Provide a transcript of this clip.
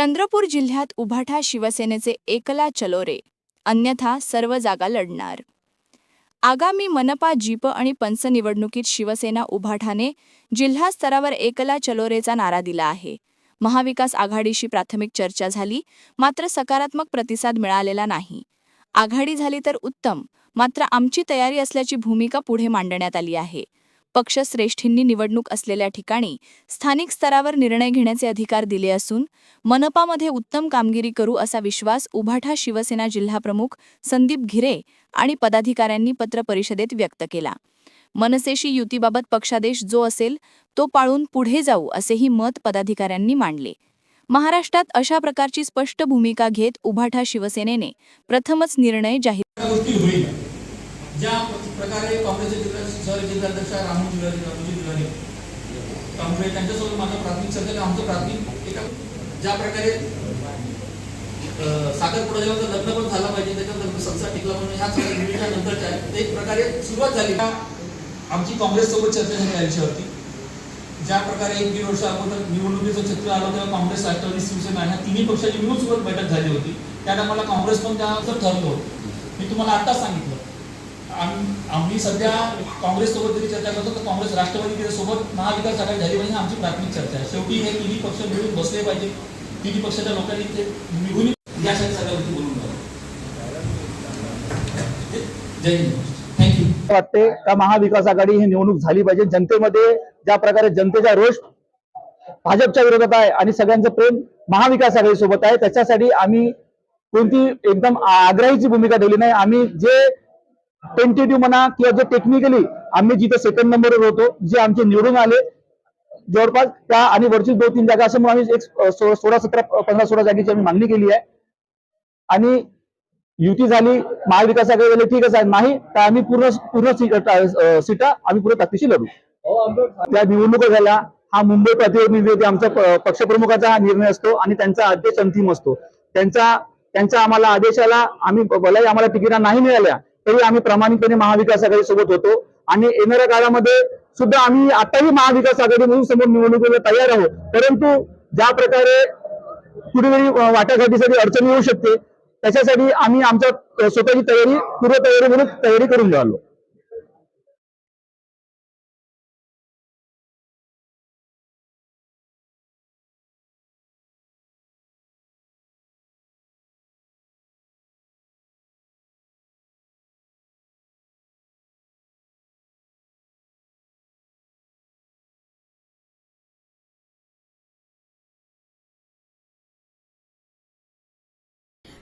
चंद्रपूर जिल्ह्यात उभाठा शिवसेनेचे एकला चलोरे अन्यथा सर्व जागा लढणार. आगामी मनपा जीप आणि पंच निवडणुकीत शिवसेना उभाठाने जिल्हा स्तरावर एकला चलोरेचा नारा दिला आहे. महाविकास आघाडीशी प्राथमिक चर्चा झाली मात्र सकारात्मक प्रतिसाद मिळालेला नाही. आघाडी झाली तर उत्तम मात्र आमची तयारी असल्याची भूमिका पुढे मांडण्यात आली आहे. पक्षश्रेष्ठींनी निवडणूक असलेल्या ठिकाणी स्थानिक स्तरावर निर्णय घेण्याचे अधिकार दिले असून मनपामध्ये उत्तम कामगिरी करू असा विश्वास उभाठा शिवसेना जिल्हाप्रमुख संदीप घिरे आणि पदाधिकाऱ्यांनी पत्रपरिषदेत व्यक्त केला. मनसेशी युतीबाबत पक्षादेश जो असेल तो पाळून पुढे जाऊ असेही मत पदाधिकाऱ्यांनी मांडले. महाराष्ट्रात अशा प्रकारची स्पष्ट भूमिका घेत उभाठा शिवसेनेने प्रथमच निर्णय जाहीर या गोष्टी होईल ज्या प्रकारे काँग्रेसचे जिल्हा शहर जिल्हाध्यक्ष रामू जिल्हा रामोजी जिल्हाने त्यामुळे त्यांच्यासोबत माझं प्राथमिक सध्या आमचं प्राथमिक एका ज्या प्रकारे साखरपुडा जेव्हा लग्न पण झालं पाहिजे त्याच्यानंतर संसार टिकला म्हणून ह्या सगळ्या निर्णयाच्या नंतरच्या आहेत. एक प्रकारे सुरुवात झाली. आमची काँग्रेससोबत चर्चा झाली या विषयावरती ज्या प्रकारे एक दीड वर्ष अगोदर निवडणुकीचं चित्र आलं तेव्हा काँग्रेस राष्ट्रवादी शिवसेना ह्या तिन्ही पक्षाची मिळून सोबत बैठक झाली होती. त्या टायमाला काँग्रेस पण त्यानंतर ठरलो मी तुम्हाला आत्ताच सांगितलं. आम्ही आम्ही सध्या काँग्रेससोबत जरी चर्चा करतो तर काँग्रेस राष्ट्रवादी सोबत महाविकास आघाडी झाली पाहिजे आमची प्राथमिक चर्चा आहे. शेवटी हे तिन्ही पक्ष मिळून बसले पाहिजे. तिन्ही पक्षाच्या लोकांनी ते निघून यासाठी सगळ्यावरती बोलून जय हिंद. थँक्यू वाटते का महाविकास आघाडी ही निवडणूक झाली पाहिजे. जनतेमध्ये ज्या प्रकारे जनतेचा रोष भाजपच्या विरोधात आहे आणि सगळ्यांचं प्रेम महाविकास आघाडी सोबत आहे त्याच्यासाठी आम्ही कोणती एकदम आग्रहीची भूमिका ठेवली नाही. आम्ही जे टेंटेटिव्ह म्हणा किंवा जे टेक्निकली आम्ही जिथे सेकंड नंबरवर होतो जे आमचे निवडून आले जवळपास त्या आणि वरची दोन तीन जागा असं म्हणून आम्ही एक सो- सोळा सतरा पंधरा सोळा जागेची आम्ही मागणी केली आहे. आणि युती झाली महाविकास आघाडी झाली ठीक आहे नाही तर आम्ही पूर्ण पूर्ण सीटा आम्ही पूर्ण ताकदीशी लढू. त्या निवडणुका झाल्या. हा मुंबई प्रतिनिधी आमचा पक्षप्रमुखाचा हा निर्णय असतो आणि त्यांचा अध्यक्ष अंतिम असतो. त्यांचा त्यांच्या आम्हाला आदेशाला आम्ही भलाही आम्हाला तिकिटा नाही मिळाल्या तरी आम्ही प्रामाणिकपणे महाविकास आघाडी सोबत होतो. आणि येणाऱ्या काळामध्ये सुद्धा आम्ही आताही महाविकास आघाडीमधून समोर निवडणुकीला तयार आहोत. परंतु ज्या प्रकारे कुठेतरी वाटाघाटीसाठी अडचण येऊ शकते त्याच्यासाठी आम्ही आमच्या स्वतःची तयारी पूर्व तयारी म्हणून तयारी करून राहिलो.